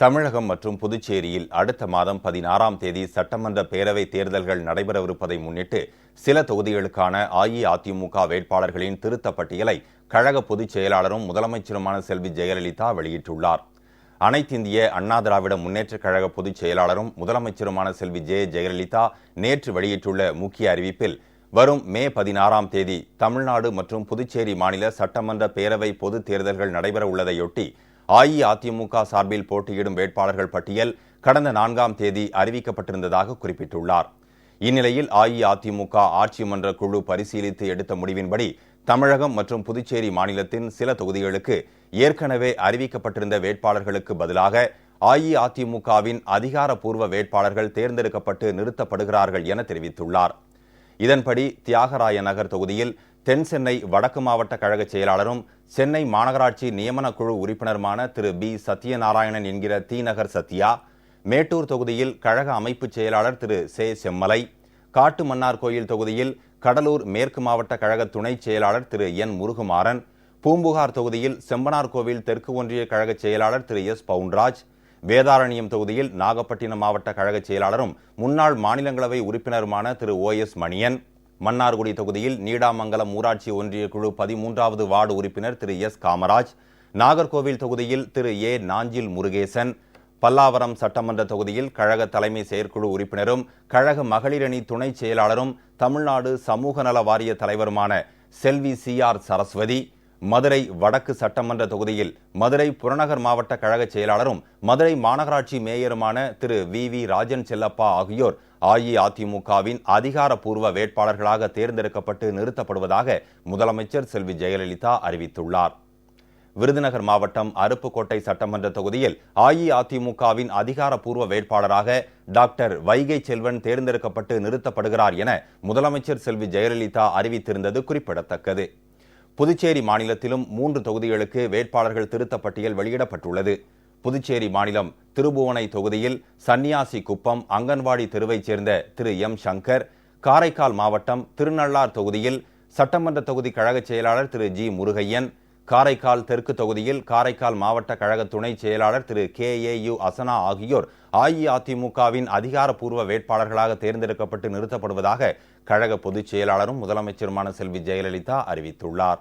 தமிழகம் மற்றும் புதுச்சேரியில் அடுத்த மாதம் பதினாறாம் தேதி சட்டமன்ற பேரவை தேர்தல்கள் நடைபெறவிருப்பதை முன்னிட்டு சில தொகுதிகளுக்கான அஇஅதிமுக வேட்பாளர்களின் திருத்த பட்டியலை கழக பொதுச் செயலாளரும் முதலமைச்சருமான செல்வி ஜெயலலிதா வெளியிட்டுள்ளார். அனைத்திந்திய அண்ணா திராவிட முன்னேற்றக் கழக பொதுச் செயலாளரும் முதலமைச்சருமான செல்வி ஜெய ஜெயலலிதா நேற்று வெளியிட்டுள்ள முக்கிய அறிவிப்பில் வரும் மே பதினாறாம் தேதி தமிழ்நாடு மற்றும் புதுச்சேரி மாநில சட்டமன்ற பேரவை பொதுத் தேர்தல்கள் நடைபெற உள்ளதையொட்டி அஇஅதிமுக சார்பில் போட்டியிடும் வேட்பாளர்கள் பட்டியல் கடந்த நான்காம் தேதி அறிவிக்கப்பட்டிருந்ததாக குறிப்பிட்டுள்ளார். இந்நிலையில் அஇஅதிமுக ஆட்சி மன்ற குழு பரிசீலித்து எடுத்த முடிவின்படி தமிழகம் மற்றும் புதுச்சேரி மாநிலத்தின் சில தொகுதிகளுக்கு ஏற்கனவே அறிவிக்கப்பட்டிருந்த வேட்பாளர்களுக்கு பதிலாக அஇஅதிமுகவின் அதிகாரப்பூர்வ வேட்பாளர்கள் தேர்ந்தெடுக்கப்பட்டு நிறுத்தப்படுகிறார்கள் என தெரிவித்துள்ளார். இதன்படி தியாகராய நகர் தொகுதியில் தென் சென்னை வடக்கு மாவட்ட கழக செயலாளரும் சென்னை மாநகராட்சி நியமன குழு உறுப்பினருமான திரு பி. சத்யநாராயணன் என்கிற தீநகர் சத்யா மேட்டூர் தொகுதியில் கழக அமைப்புச் செயலாளர் திரு சே. செம்மலை காட்டுமன்னார் கோயில் தொகுதியில் கடலூர் மேற்கு மாவட்ட கழக துணைச் செயலாளர் திரு என். முருகுமாறன் பூம்புகார் தொகுதியில் செம்பனார் கோவில் தெற்கு ஒன்றிய கழக செயலாளர் திரு எஸ். பவுன்ராஜ் வேதாரண்யம் தொகுதியில் நாகப்பட்டினம் மாவட்ட கழக செயலாளரும் முன்னாள் மாநிலங்களவை உறுப்பினருமான திரு ஓ. எஸ். மணியன் மன்னார்குடி தொகுதியில் நீடாமங்கலம் ஊராட்சி ஒன்றிய குழு பதிமூன்றாவது வார்டு உறுப்பினர் திரு எஸ் காமராஜ் நாகர்கோவில் தொகுதியில் திரு ஏ நாஞ்சில் முருகேசன் பல்லாவரம் சட்டமன்ற தொகுதியில் கழக தலைமை செயற்குழு உறுப்பினரும் கழக மகளிரணி துணைச் செயலாளரும் தமிழ்நாடு சமூக நல வாரிய தலைவருமான செல்வி சி ஆர் சரஸ்வதி மதுரை வடக்கு சட்டமன்ற தொகுதியில் மதுரை புறநகர் மாவட்ட கழக செயலாளரும் மதுரை மாநகராட்சி மேயருமான திரு வி. வி. ராஜன் செல்லப்பா ஆகியோர் அஇஅதிமுகவின் அதிகாரப்பூர்வ வேட்பாளர்களாக தேர்ந்தெடுக்கப்பட்டு நிறுத்தப்படுவதாக முதலமைச்சர் செல்வி ஜெயலலிதா அறிவித்துள்ளார். விருதுநகர் மாவட்டம் அருப்புக்கோட்டை சட்டமன்ற தொகுதியில் அஇஅதிமுகவின் அதிகாரப்பூர்வ வேட்பாளராக டாக்டர் வைகை செல்வன் தேர்ந்தெடுக்கப்பட்டு நிறுத்தப்படுகிறார் என முதலமைச்சர் செல்வி ஜெயலலிதா அறிவித்திருந்தது குறிப்பிடத்தக்கது. புதுச்சேரி மாநிலத்திலும் மூன்று தொகுதிகளுக்கு வேட்பாளர்கள் திருத்த பட்டியல் வெளியிடப்பட்டுள்ளது. புதுச்சேரி மாநிலம் திருபுவனை தொகுதியில் சன்னியாசி குப்பம் அங்கன்வாடி தெருவைச் சேர்ந்த திரு. எம். சங்கர் காரைக்கால் மாவட்டம் திருநள்ளார் தொகுதியில் சட்டமன்ற தொகுதி கழக செயலாளர் திரு. ஜி. முருகையன் காரைக்கால் தெற்கு தொகுதியில் காரைக்கால் மாவட்ட கழக துணை செயலாளர் திரு கே ஏ யு அசனா ஆகியோர் அஇஅதிமுகவின் அதிகாரப்பூர்வ வேட்பாளர்களாக தேர்ந்தெடுக்கப்பட்டு நிறுத்தப்படுவதாக கழக பொதுச் செயலாளரும் முதலமைச்சருமான செல்வி ஜெயலலிதா அறிவித்துள்ளார்.